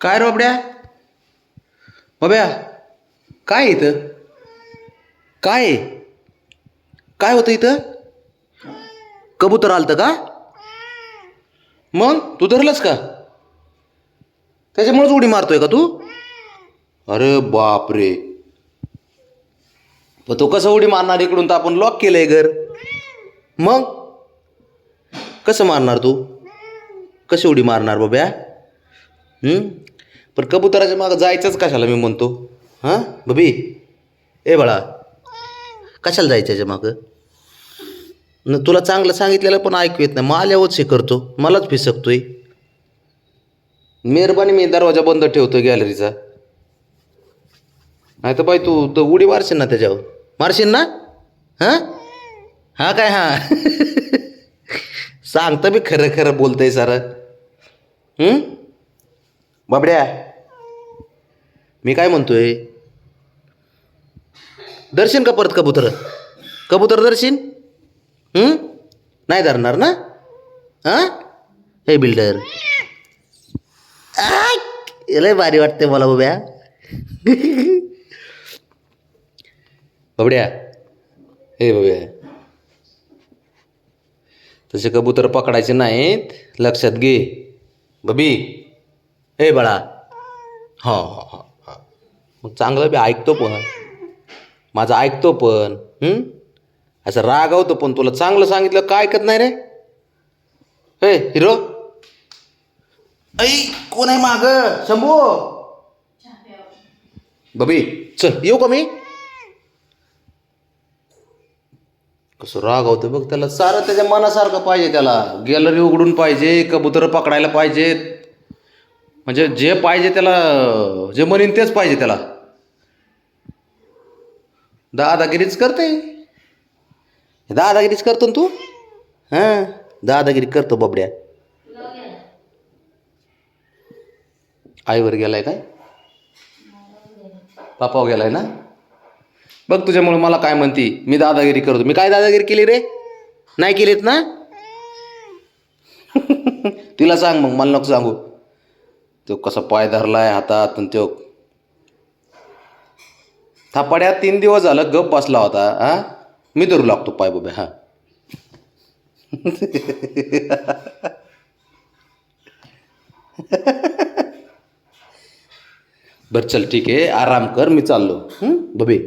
काय रोबड्या बब्या काय इथं? काय आहे? काय होतं इथं? कबूतर आलतं का? मग? तू धरलंस का? त्याच्यामुळेच उडी मारतोय का तू? अरे बापरे. पण तो कसं उडी मारणार? इकडून तर आपण लॉक केलंय घर. मग? कसं मारणार तू? कशी उडी मारणार बाब्या? पण कबुतराच्या मागं जायचंच कशाला मी म्हणतो? हां? बबी ए बाळा कशाला जायचं याच्या मागं? न तुला चांगलं सांगितलेलं पण ऐकू येत नाही. मग आल्यावरच हे करतो. मलाच फिसकतोय. मेहरबानी मी दरवाजा बंद ठेवतो गॅलरीचा. नाही तर बाई तू तर उडी मारशील ना त्याच्यावर. मारशील ना? हां? हां काय हां? सांगतं मी खरं खरं बोलतंय सारं. बाबड्या मी काय म्हणतोय? दर्शन का परत कबूतर? कबूतर दर्शन? नाही धरणार ना? हां? हे बिल्डर लय भारी वाटते मला उभ्या. बबड्या. हे बबड्या तसे कबूतर पकडायचे नाहीत. लक्षात घे. बबी. हे बाळा. हो हो हो. मग चांगलं बी ऐकतो पण. माझं ऐकतो पण? असं रागावतो पण. तुला चांगलं सांगितलं काय ऐकत नाही रे? हे हिरो. ऐ कोण आहे माग? शंभू? बबी चल येऊ का मी? कसं रागावतं बघ त्याला. सारं त्याच्या मनासारखं पाहिजे त्याला. गॅलरी उघडून पाहिजे कबूतर पकडायला पाहिजेत. म्हणजे जे पाहिजे त्याला जे म्हणीन तेच पाहिजे त्याला. दादागिरीच करते. दादागिरीच करतो ना तू? हां? दादागिरी करतो बाबड्या. आईवर गेलाय काय? पापावर गेलाय ना? बघ तुझ्यामुळे मला काय म्हणती मी दादागिरी करतो. मी काय दादागिरी केली रे? नाही केलीत ना? तिला सांग मग मला नको सांगू. तो कसा पाय धरलाय हातात आणि तो थापाड्या तीन दिवस झालं गप बसला होता हा? मी धरू लागतो पाय बाबा हा. बरं चल ठीक आहे. आराम कर मी चाललो. बबे.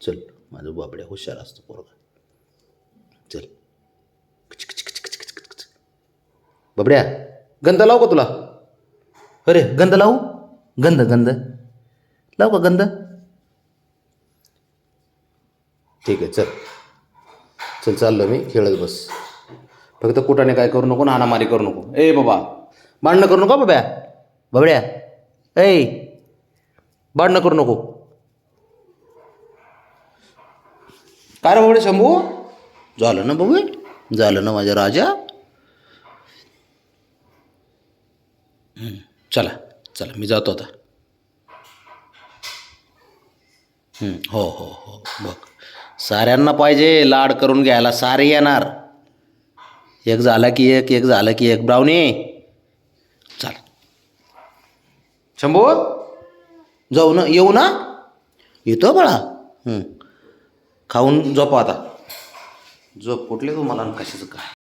चल माझं बाबड्या हुशार असतो पोरगा. चल. बबड्या बाबड्या गंध लाव का तुला? अरे गंध लावू? गंध गंध. लावू का गंध? ठीक आहे चल. चल चाललो मी खेळत बस. फक्त कुठाने काय करू नको नानामारी करू नको. ए बाबा. भांडणं करू नको बाब्या. बाबड्या. ए भांडणं करू नको. काय रे बाबडे शंभू? झालं ना बाबू झालं ना माझ्या राजा? चला चला मी जातो आता. हं, हो हो बघ. साऱ्यांना पाहिजे लाड करून घ्यायला सारे येणार. एक झाला की एक एक झालं की एक. ब्राऊनी चल. शंभू? जाऊ ना येऊ ना? येतो बाळा. खाऊन झोपा आता. झोप कुठले तुम्हाला कशाचं काय?